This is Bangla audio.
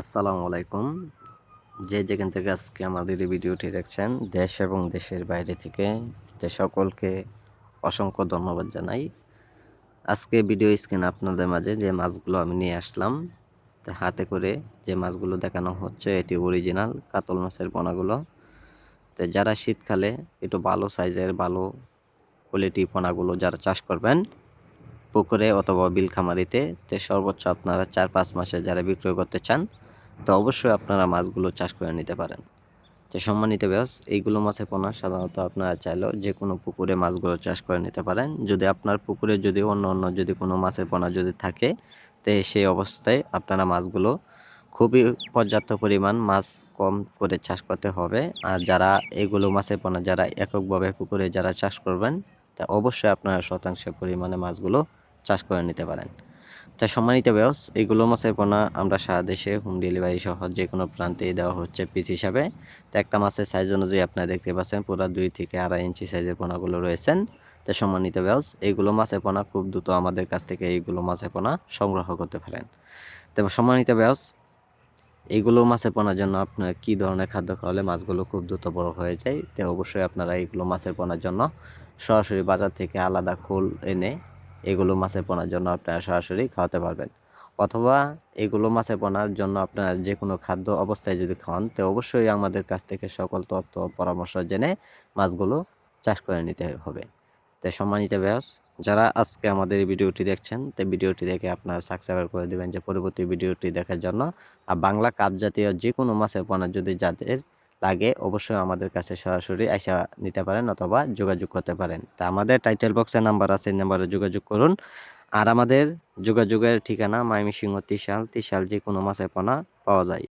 আসসালামু আলাইকুম। যে যেখান থেকে আজকে আমাদের এই ভিডিওটি দেখছেন, দেশ এবং দেশের বাইরে থেকে যে সকলকে অসংখ্য ধন্যবাদ জানাই। আজকে ভিডিও স্ক্রিন আপনাদের মাঝে যে মাছগুলো আমি নিয়ে আসলাম, তা হাতে করে যে মাছগুলো দেখানো হচ্ছে, এটি অরিজিনাল কাতল মাছের পোনাগুলো। তো যারা শীতকালে একটু ভালো সাইজের, ভালো কোয়ালিটি পোনাগুলো যারা চাষ করবেন, পুকুরে অথবা বিল খামারিতে, তে সর্বোচ্চ আপনারা চার পাঁচ মাসে যারা বিক্রয় করতে চান তো অবশ্যই আপনারা মাছগুলো চাষ করে নিতে পারেন। তো সম্মানিত ব্যাস এইগুলো মাছের পোনা সাধারণত আপনারা চাইলেও যে কোনো পুকুরে মাছগুলো চাষ করে নিতে পারেন। যদি আপনার পুকুরে যদি অন্য অন্য যদি কোনো মাছের পোনা যদি থাকে, তো সেই অবস্থায় আপনারা মাছগুলো খুবই পর্যাপ্ত পরিমাণ মাছ কম করে চাষ করতে হবে। আর যারা এগুলো মাছের পোনা যারা এককভাবে পুকুরে যারা চাষ করবেন, তা অবশ্যই আপনারা শতাংশ পরিমাণে মাছগুলো চাষ করে নিতে পারেন। তা সম্মানিত ব্যবস এইগুলো মাছের পোনা আমরা সারা দেশে হোম ডেলিভারি সহ যে কোনো প্রান্তে দেওয়া হচ্ছে পিস হিসাবে। তো একটা মাছের সাইজ অনুযায়ী আপনারা দেখতে পাচ্ছেন, পুরো দুই থেকে আড়াই ইঞ্চি সাইজের পোনাগুলো রয়েছেন। তো সম্মানিত ব্যবস এইগুলো মাছের পোনা খুব দ্রুত আমাদের কাছ থেকে এইগুলো মাছের পোনা সংগ্রহ করতে পারেন। তো সম্মানিত ব্যবস এইগুলো মাছের পোনার জন্য আপনার কি ধরনের খাদ্য খাওয়ালে মাছগুলো খুব দ্রুত বড় হয়ে যায়, তো অবশ্যই আপনারা এইগুলো মাছের পোনার জন্য সরাসরি বাজার থেকে আলাদা খোল এনে এগুলো মাছের পোনার জন্য আপনারা সরাসরি খাওয়াতে পারবেন। অথবা এগুলো মাছের পোনার জন্য আপনারা যে কোনো খাদ্য অবস্থায় যদি খাওয়ান তো অবশ্যই আমাদের কাছ থেকে সকল তথ্য পরামর্শ জেনে মাছগুলো চাষ করে নিতে হবে। তো সম্মানিত ব্যাস যারা আজকে আমাদের এই ভিডিওটি দেখছেন, তো ভিডিওটি দেখে আপনারা সাবস্ক্রাইব করে দেবেন যে পরবর্তী ভিডিওটি দেখার জন্য। আর বাংলা কাপ জাতীয় যে কোনো মাছের পোনা যদি যাদের লাগে, অবশ্যই আমাদের কাছে সরাসরি আসা নিতে পারেন অথবা যোগাযোগ করতে পারেন। তা আমাদের টাইটেল বক্সের নাম্বার আছে নাম্বারে যোগাযোগ করুন। আর আমাদের যোগাযোগের ঠিকানা মাইমি সিংহ ত্রিশাল ত্রিশাল যে কোনো মাছের পোনা পাওয়া যায়।